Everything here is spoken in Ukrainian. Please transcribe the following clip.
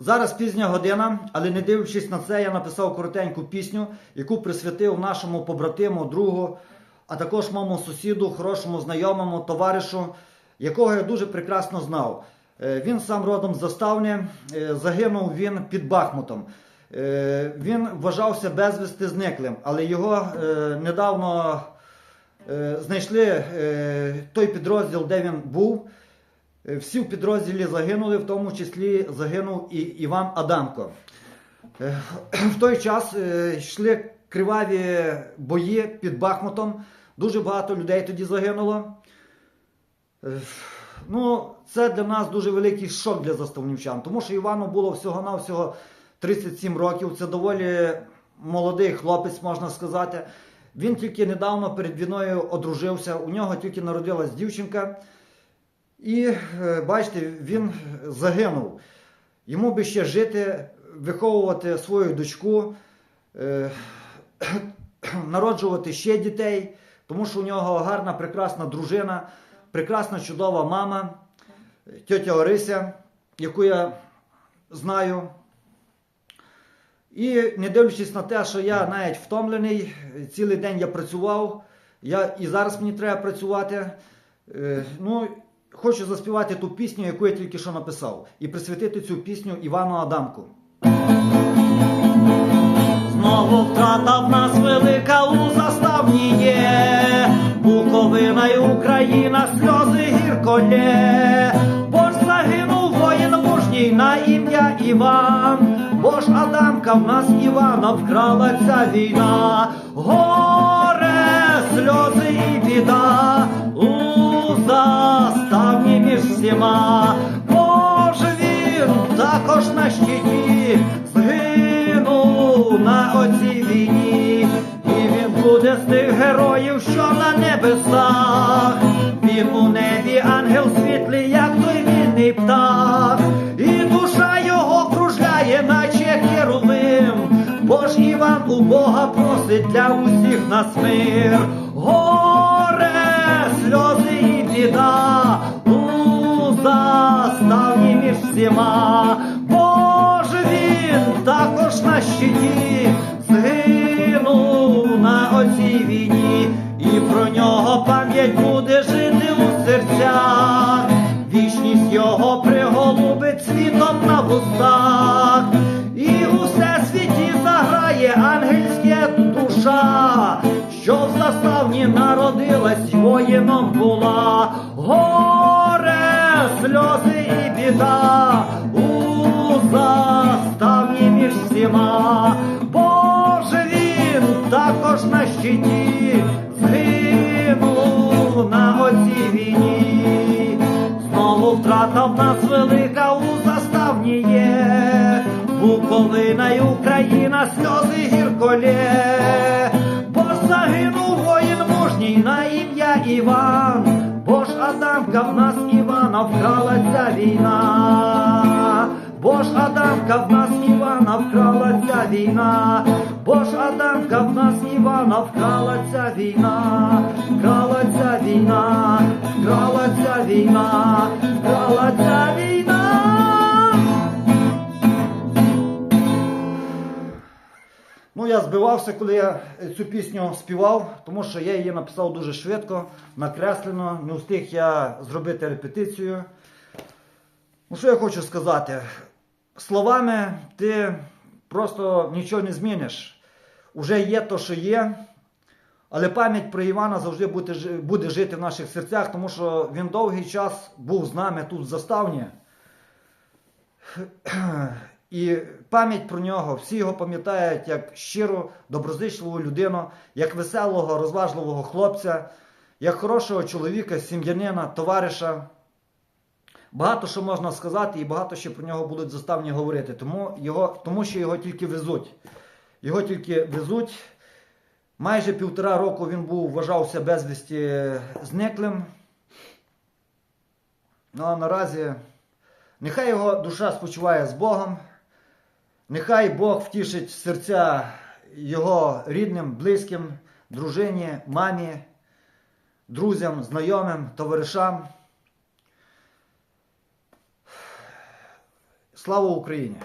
Зараз пізня година, але не дивлячись на це, я написав коротеньку пісню, яку присвятив нашому побратиму, другу, а також моєму сусіду, хорошому знайомому, товаришу, якого я дуже прекрасно знав. Е, Він сам родом з Заставни, е, загинув він під Бахмутом. Е, Він вважався безвісти зниклим, але його недавно знайшли той підрозділ, де він був. Е, Всі в підрозділі загинули, в тому числі загинув і Іван Адамко. Е, В той час е, йшли криваві бої під Бахмутом. Дуже багато людей тоді загинуло. Ну, це для нас дуже великий шок для заставнівчан, тому що Івану було всього-навсього 37 років. Це доволі молодий хлопець, можна сказати. Він тільки недавно перед війною одружився. У нього тільки народилась дівчинка. І е, бачите, він загинув. Йому би ще жити, виховувати свою дочку, е, народжувати ще дітей, тому що у нього гарна, прекрасна дружина, прекрасна, чудова мама, тьотя Орися, яку я знаю. І не дивлячись на те, що я навіть втомлений, цілий день я працював, я і зараз мені треба працювати. Е, Ну, хочу заспівати ту пісню, яку я тільки що написав, і присвятити цю пісню Івану Адамку. Знову втрата в нас велика у заставні є, Буковина й Україна, сльози гірко лє. Бо ж загинув воїн мужній на ім'я Іван, бо ж Адамка в нас Івана вкрала ця війна, на оцій війні, і він буде з тих героїв, що на небесах. Він у небі ангел світлий, як той вільний птах, і душа його кружляє, наче херувим. Бо ж Іван у Бога просить для усіх нас мир. Горе, сльози і біда у заставні між всіма. Бо ж він також на щиті оцій війні, і про нього пам'ять буде жити у серцях. Вічність його приголубить світом на вустах, і у всесвіті заграє ангельське душа, що в заставні народилась, воїном була, горе, сльози і біда щиті згинув на оцій війні. Знову втрата в нас велика у заставні є, Буковина й Україна, сльози гірко лє. Бо ж загинув воїн мужній на ім'я Іван, бо ж Адамка в нас Івана вкрала ця війна. Бо ж Адамка в нас Івана вкрала ця війна, бо ж Адамка в нас Івана вкрала ця війна, вкрала ця війна, вкрала ця війна, вкрала ця війна. Ну, я збивався, коли я цю пісню співав, тому що я її написав дуже швидко, накреслено, не встиг я зробити репетицію. Ну, що я хочу сказати? Словами ти просто нічого не зміниш. Уже є то, що є. Але пам'ять про Івана завжди буде, жити в наших серцях, тому що він довгий час був з нами тут в заставні. І пам'ять про нього, всі його пам'ятають як щиру, доброзичливу людину, як веселого, розважливого хлопця, як хорошого чоловіка, сім'янина, товариша. Багато що можна сказати, і багато що про нього будуть заставні говорити, тому, його, тому що його тільки везуть. Його тільки везуть. Майже півтора року він був, вважався безвісті зниклим. Ну а наразі нехай його душа спочиває з Богом. Нехай Бог втішить серця його рідним, близьким, дружині, мамі, друзям, знайомим, товаришам. Слава Україні!